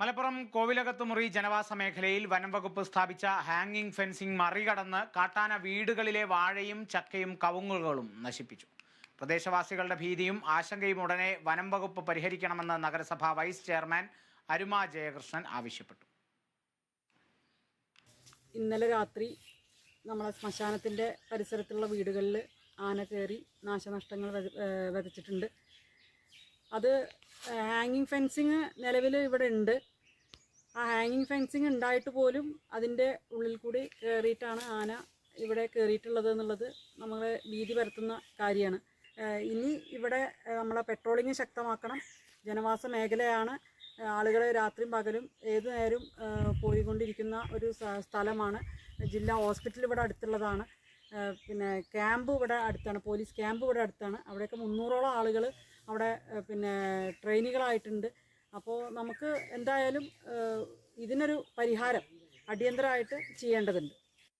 മലപ്പുറം കോവിലകത്തുമുറി ജനവാസ മേഖലയിൽ വനംവകുപ്പ് സ്ഥാപിച്ച ഹാങ്ങിംഗ് ഫെൻസിംഗ് മറികടന്ന് കാട്ടാന വീടുകളിലെ വാഴയും ചക്കയും കവുങ്ങുകളും നശിപ്പിച്ചു. പ്രദേശവാസികളുടെ ഭീതിയും ആശങ്കയും ഉടനെ വനംവകുപ്പ് പരിഹരിക്കണമെന്ന് നഗരസഭാ വൈസ് ചെയർമാൻ അരുമ ജയകൃഷ്ണൻ ആവശ്യപ്പെട്ടു. ഇന്നലെ രാത്രി നമ്മളെ ശ്മശാനത്തിന്റെ പരിസരത്തുള്ള വീടുകളിൽ ആന കയറി നാശനഷ്ടങ്ങൾ വിതച്ചിട്ടുണ്ട് അത് ഹാങ്ങിങ് ഫെൻസിങ് നിലവിൽ ഇവിടെ ഉണ്ട്. ആ ഹാങ്ങിങ് ഫെൻസിങ് ഉണ്ടായിട്ട് പോലും അതിന്റെ ഉള്ളിൽ കൂടി കയറിയിട്ടാണ് ആന ഇവിടെ കയറിയിട്ടുള്ളത് എന്നുള്ളത് നമ്മളെ ഭീതി പരത്തുന്ന കാര്യമാണ്. ഇനി ഇവിടെ നമ്മളെ പെട്രോളിങ് ശക്തമാക്കണം. ജനവാസ മേഖലയാണ് ആളുകളെ രാത്രിയും പകലും ഏതു നേരവും പോയിക്കൊണ്ടിരിക്കുന്ന ഒരു സ്ഥലമാണ്. ജില്ലാ ഹോസ്പിറ്റൽ ഇവിടെ അടുത്തുള്ളതാണ്. പിന്നെ ക്യാമ്പ് ഇവിടെ അടുത്താണ്. പോലീസ് ക്യാമ്പ് ഇവിടെ അടുത്താണ്. അവിടെയൊക്കെ മുന്നൂറോളം ആളുകൾ അവിടെ പിന്നെ ട്രെയിനികളായിട്ടുണ്ട്. അപ്പോൾ നമുക്ക് എന്തായാലും ഇതിനൊരു പരിഹാരം അടിയന്തരമായിട്ട് ചെയ്യേണ്ടതുണ്ട്.